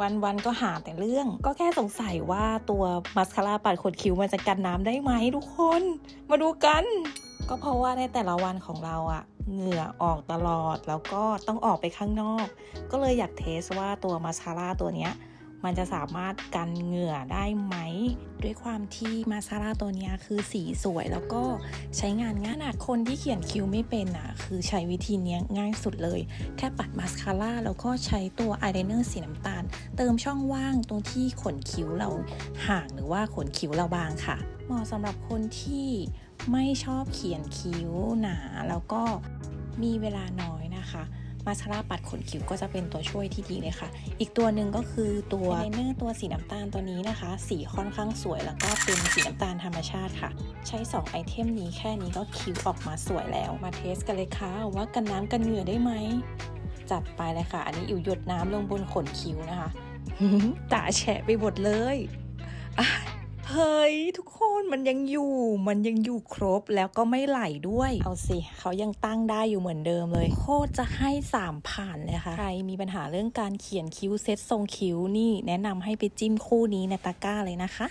วันๆก็หาแต่เรื่อง ก็แค่สงสัยว่าตัวมาสคาร่าปัดขนคิ้วมันจะกันน้ำได้ไหมทุกคน มาดูกัน ก็เพราะว่าในแต่ละวันของเราอะเหงื่อออกตลอดแล้วก็ต้องออกไปข้างนอก ก็เลยอยากเทสว่าตัวมาสคาร่าตัวเนี้ย มันจะสามารถกันเหงื่อได้ไหม ด้วยความที่มาสคาร่าตัวนี้คือสีสวยแล้วก็ใช้งานง่ายขนาดคนที่เขียนคิ้วไม่เป็นอะ คือใช้วิธีนี้ง่ายสุดเลย แค่ปัดมาสคาร่าแล้วก็ใช้ตัวอายไลเนอร์สีน้ำตาล เติมช่องว่างตรงที่ขนคิ้วเราห่างหรือว่าขนคิ้วเราบางค่ะ เหมาะสำหรับคนที่ไม่ชอบเขียนคิ้วหนาแล้วก็มีเวลาน้อยนะคะ มาสคาร่าปัดขนคิ้วก็จะเป็นตัวช่วยที่ดีเลยค่ะ อีกตัวหนึ่งก็คือตัวไลเนอร์ตัวสีน้ำตาลตัวนี้นะคะ สีค่อนข้างสวยแล้วก็เป็นสีน้ำตาลธรรมชาติค่ะ ใช้ 2 ไอเทมนี้แค่นี้ก็คิ้วออกมาสวยแล้ว มาเทสกันเลยค่ะว่ากันน้ำกันเหงื่อได้ไหมจัดไปเลยค่ะ อันนี้อิ๋วหยดน้ำลงบนขนคิ้วนะคะตาแฉะไปหมดเลยอะ เฮ้ยทุกคนมันยังอยู่ มันยังอยู่ครบแล้วก็ไม่ไหลด้วย เอาสิเขายังตั้งได้อยู่เหมือนเดิมเลย โคตรจะให้สามผ่านเลยค่ะ ใครมีปัญหาเรื่องการเขียนคิ้วเซตทรงคิ้วนี่แนะนำให้ไปจิ้มคู่นี้ในตะกร้าเลยนะคะ